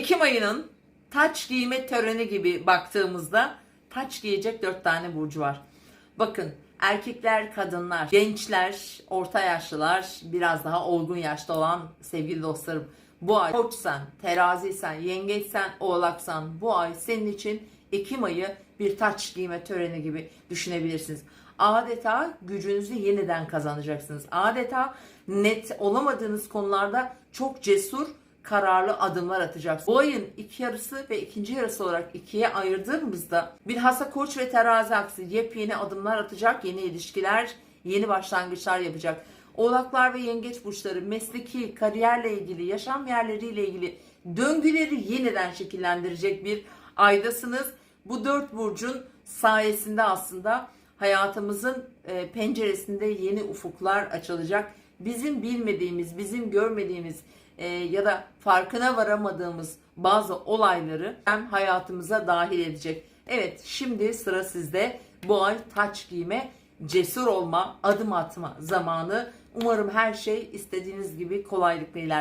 Ekim ayının taç giyme töreni gibi baktığımızda taç giyecek dört tane burcu var. Bakın erkekler, kadınlar, gençler, orta yaşlılar, biraz daha olgun yaşta olan sevgili dostlarım. Bu ay koçsan, teraziysen, yengeçsen, oğlaksan bu ay senin için Ekim ayı bir taç giyme töreni gibi düşünebilirsiniz. Adeta gücünüzü yeniden kazanacaksınız. Adeta net olamadığınız konularda çok cesur kararlı adımlar atacaksınız. Bu ayın iki yarısı ve ikinci yarısı olarak ikiye ayırdığımızda bilhassa koç ve terazi aksi yepyeni adımlar atacak, yeni ilişkiler, yeni başlangıçlar yapacak. Oğlaklar ve yengeç burçları mesleki, kariyerle ilgili, yaşam yerleriyle ilgili döngüleri yeniden şekillendirecek bir aydasınız. Bu dört burcun sayesinde aslında hayatımızın e, penceresinde yeni ufuklar açılacak. Bizim bilmediğimiz, bizim görmediğimiz e, ya da farkına varamadığımız bazı olayları hem hayatımıza dahil edecek. Evet şimdi sıra sizde. Bu ay taç giyme, cesur olma, adım atma zamanı. Umarım her şey istediğiniz gibi kolaylıkla ilerlesin.